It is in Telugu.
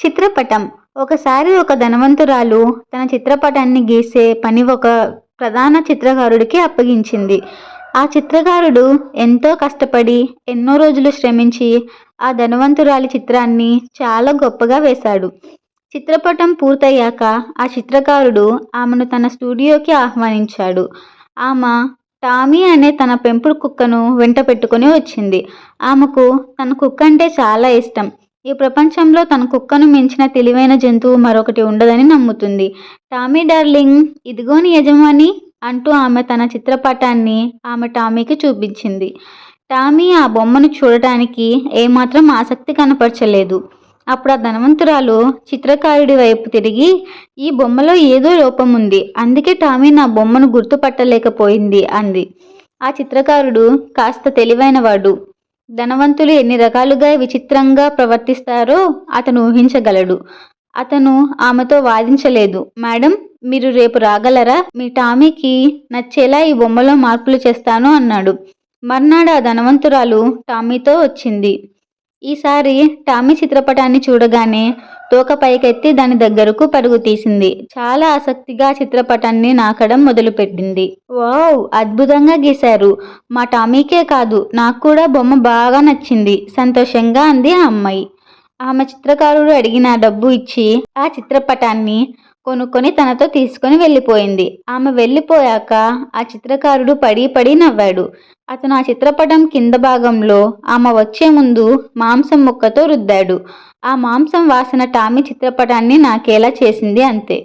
చిత్రపటం. ఒకసారి ఒక ధనవంతురాలు తన చిత్రపటాన్ని గీసే పని ఒక ప్రధాన చిత్రకారుడికి అప్పగించింది. ఆ చిత్రకారుడు ఎంతో కష్టపడి ఎన్నో రోజులు శ్రమించి ఆ ధనవంతురాలి చిత్రాన్ని చాలా గొప్పగా వేశాడు. చిత్రపటం పూర్తయ్యాక ఆ చిత్రకారుడు ఆమెను తన స్టూడియోకి ఆహ్వానించాడు. ఆమె టామీ అనే తన పెంపుడు కుక్కను వెంట పెట్టుకుని వచ్చింది. ఆమెకు తన కుక్క అంటే చాలా ఇష్టం. ఈ ప్రపంచంలో తన కుక్కను మించిన తెలివైన జంతువు మరొకటి ఉండదని నమ్ముతుంది. టామీ డార్లింగ్ ఇదిగోని యజమాని అంటూ ఆమె తన చిత్రపటాన్ని ఆమె టామీకి చూపించింది. టామీ ఆ బొమ్మను చూడటానికి ఏమాత్రం ఆసక్తి కనపరచలేదు. అప్పుడు ఆ ధనవంతురాలు చిత్రకారుడి వైపు తిరిగి ఈ బొమ్మలో ఏదో లోపం ఉంది అందుకే టామీ నా బొమ్మను గుర్తుపట్టలేకపోయింది అంది. ఆ చిత్రకారుడు కాస్త తెలివైనవాడు. ధనవంతులు ఎన్ని రకాలుగా విచిత్రంగా ప్రవర్తిస్తారో అతను ఊహించగలడు. అతను ఆమెతో వాదించలేదు. మేడం మీరు రేపు రాగలరా? మీ టామీకి నచ్చేలా ఈ బొమ్మలో మార్పులు చేస్తాను అన్నాడు. మర్నాడు ఆ ధనవంతురాలు టామీతో వచ్చింది. ఈసారి టామీ చిత్రపటాన్ని చూడగానే తోక పైకెత్తి దాని దగ్గరకు పరుగు తీసింది. చాలా ఆసక్తిగా చిత్రపటాన్ని నాకడం మొదలుపెట్టింది. వావ్! అద్భుతంగా గీశారు. మా టామీకే కాదు నాకు కూడా బొమ్మ బాగా నచ్చింది. సంతోషంగా అంది ఆ అమ్మాయి. ఆమె చిత్రకారుడు అడిగిన డబ్బు ఇచ్చి ఆ చిత్రపటాన్ని కొనుక్కొని తనతో తీసుకొని వెళ్ళిపోయింది. ఆమె వెళ్ళిపోయాక ఆ చిత్రకారుడు పడి పడి నవ్వాడు. అతను ఆ చిత్రపటం కింద భాగంలో ఆమె వచ్చే ముందు మాంసం ముక్కతో రుద్దాడు. ఆ మాంసం వాసన టామీ చిత్రపటాన్ని నాకేలా చేసింది అంతే.